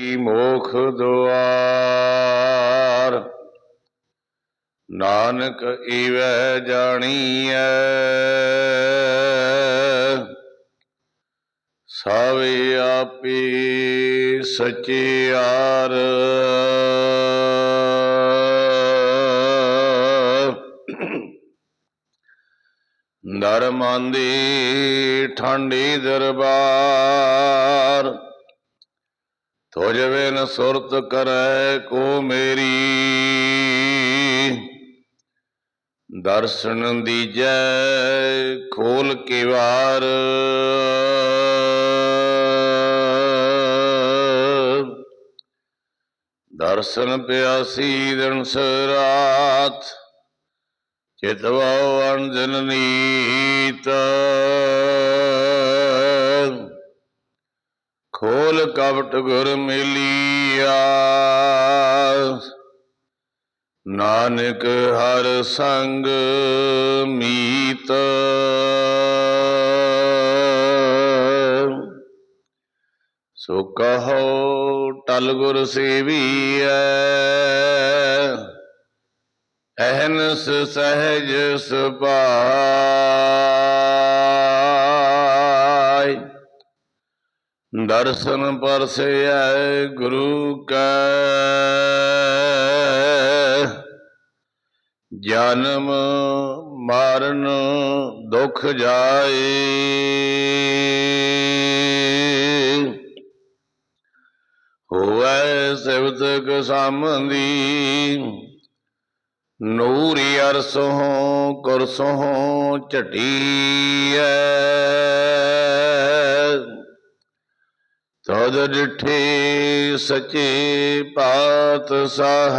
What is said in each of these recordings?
ਕੀ ਮੋਖ ਦੁਆਰ? ਨਾਨਕ ਈਵੈ ਜਾਣੀਐ। ਸਭ ਆਪੀ ਸਚਿਆਰ ਨਰਮਾਂਦੀ ਠੰਡੀ ਦਰਬਾਰ। ਤੁਝ ਬਿਨ ਸੁਰਤ ਕਰੈ ਕੋ ਮੇਰੀ। ਦਰਸ਼ਨ ਦੀਜੈ ਖੋਲ ਕੇ ਵਾਰ। ਦਰਸ਼ਨ ਪਿਆਸੀ ਦਿਨ ਸਰਾਤ ਚਿਤਵਾ ਅੰਜਨ ਨੀਤ। ਖੋਲ ਕਪਟ ਗੁਰ ਮਿਲਿਆ। ਨਾਨਕ ਹਰ ਸੰਗ ਮੀਤ। ਸੋ ਕਹੋ ਟਲ ਗੁਰ ਸੇਵੀਐ। ਅਹਨਸ ਸਹਿਜ ਸੁਭਾਈ ਦਰਸ਼ਨ ਪਰਸੈ ਗੁਰੂ ਕੈ। ਜਨਮ ਮਰਨ ਦੁਖ ਜਾਏ। ਹੋਵੈ ਸਿਵਤ ਕਸਮੰਦੀ ਨੂਰੀ ਅਰਸੋਂ ਕੁਰਸੋਂ ਝਟੀਐ। ਤਦ ਡਿਠੇ ਸਚੇ ਪਾਤਸ਼ਾਹ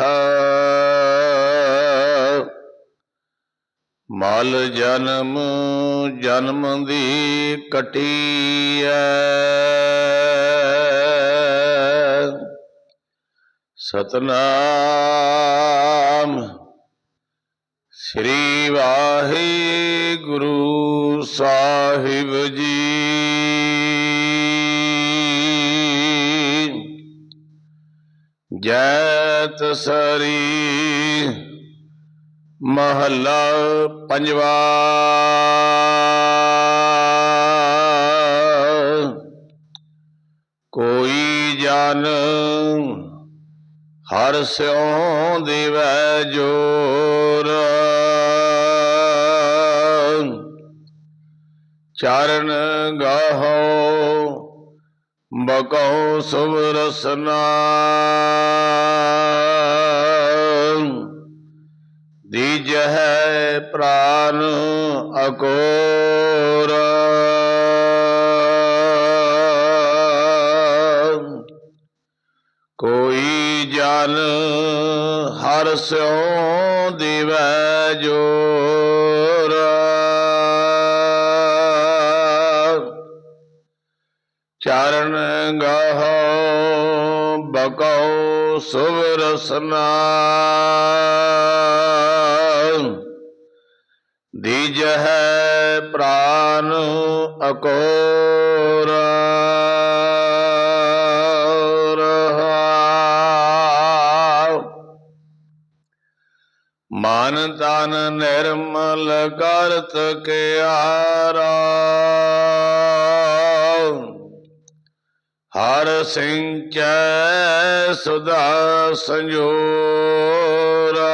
ਮਲ ਜਨਮ ਜਨਮ ਦੀ ਕਟੀਐ। ਸਤਨਾਮ ਸ੍ਰੀ ਵਾਹਿਗੁਰੂ ਸਾਹਿਬ ਜੀ। ਜੈਤ ਸਰੀ ਮਹੱਲਾ ਪੰਜਵਾ। ਕੋਈ ਜਨ ਹਰ ਸਿਉ ਦੇਵੈ ਜੋਰ। ਚਰਨ ਗਾਹੋ ਬਕਉ ਸੁਭ ਰਸਨਾ। ਦੀਜਹਿ ਪ੍ਰਾਨ ਅਕੋਰ। ਕੋਈ ਜਨ ਹਰ ਸਿਉ ਦੇਵੈ ਜੋਰ। ਚਰਨ ਗਾਹੋ ਬਕਉ ਸੁਭ ਰਸਨਾ ਦੀਜਹਿ ਪ੍ਰਾਨ ਅਕੋਰ ਰਹਾਉ। ਮਨ ਤਨ ਨਿਰਮਲ ਕਰਤ ਕਿਆਰਾ ਹਰ ਸਿੰਘ ਸਿੰਚੈ ਸੁਧਾ ਸੰਜੋਰਾ।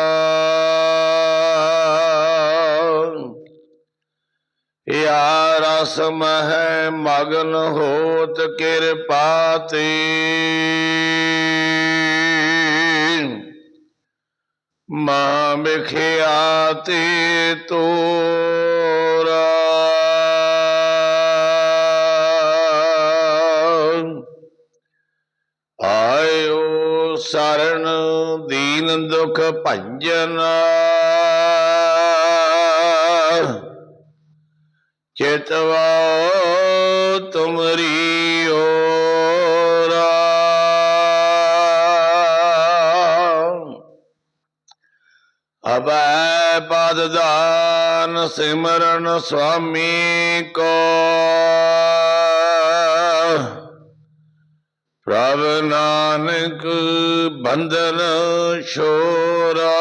ਯਾ ਰਸ ਮਹਿ ਮਗਨ ਹੋਤ ਕਿਰਪਾ ਤੇ। ਮਾ ਮਿਖਿਆ ਤੇ ਤੋਰਾ ਦੀਨ ਦੁਖ ਭੰਜਨ। ਚਿਤਵਾ ਤੁਮਰੀ ਓਰਾ। ਅਬੈ ਪਦ ਦਾਨ ਸਿਮਰਨ ਸੁਆਮੀ ਕੋ। ਪ੍ਰਭ ਨਾਨਕ ਬੰਧਨ ਛੋਰਾ।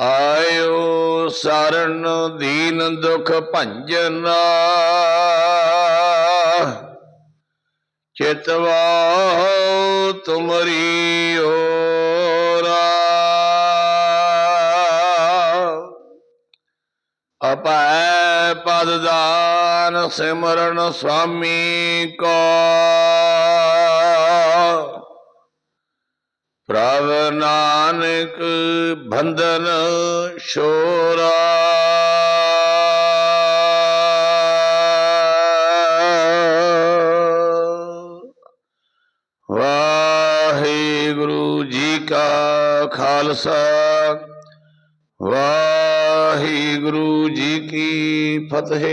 ਆਇਓ ਸਰਨ ਦੀਨ ਦੁਖ ਭੰਜਨਾ। ਚਿਤਵਾ ਤੁਮਰੀ ਓ ਅਪੈ ਪਦ ਦਾਨ ਸਿਮਰਨ ਸੁਆਮੀ ਕੋ। ਪ੍ਰਭ ਨਾਨਕ ਬੰਧਨ ਛੋਰਾ। ਵਾਹਿਗੁਰੂ ਜੀ ਕਾ ਖਾਲਸਾ। ਵਾਹਿਗੁਰੂ ਜੀ ਕੀ ਫਤਿਹ।